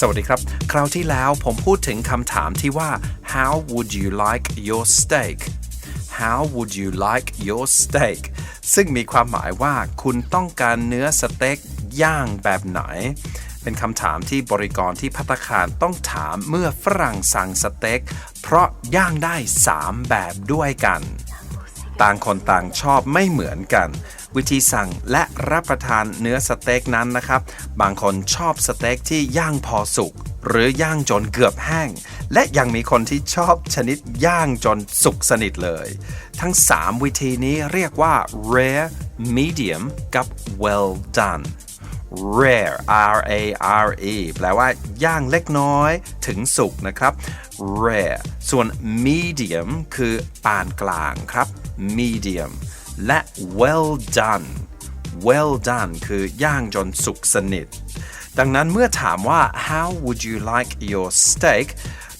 สวัสดีครับ คราวที่แล้วผมพูดถึงคำถามที่ว่า how would you like your steak how would you like your steak ซึ่งมีความหมายว่าคุณต้องการเนื้อสเต็กย่างแบบไหน เป็นคำถามที่บริกรที่พัตตาคารต้องถามเมื่อฝรั่งสั่งสเต็กเพราะย่างได้ 3 แบบด้วยกัน ต่างคนต่างชอบไม่เหมือนกัน วิธีสั่งและรับประทานเนื้อสเต็กนั้นนะครับ บางคนชอบสเต็กที่ย่างพอสุกหรือย่างจนเกือบแห้ง และยังมีคนที่ชอบชนิดย่างจนสุกสนิทเลย ทั้ง 3 วิธีนี้เรียกว่า rare medium กับ well done rare R A R E แปลว่าย่างเล็กน้อยถึงสุกนะครับ rare ส่วน medium คือปานกลางครับ medium และ well done well done คือย่างจนสุกสนิท ดังนั้นเมื่อถามว่า how would you like your steak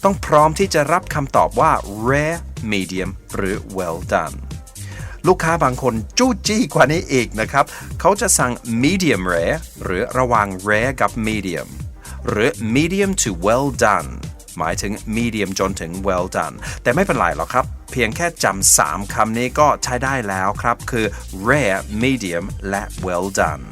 ต้องพร้อมที่จะรับคำตอบว่า rare medium หรือ well done ลูกค้าบางคนจู้จี้กว่านี้อีกนะครับ เขาจะสั่ง medium rare หรือระหว่าง rare กับ medium หรือ medium to well done หมายถึง medium จนถึง well done แต่ไม่เป็นไรหรอกครับ เพียงแค่จำสามคำนี้ก็ใช้ได้แล้วครับ คือ rare medium และ well done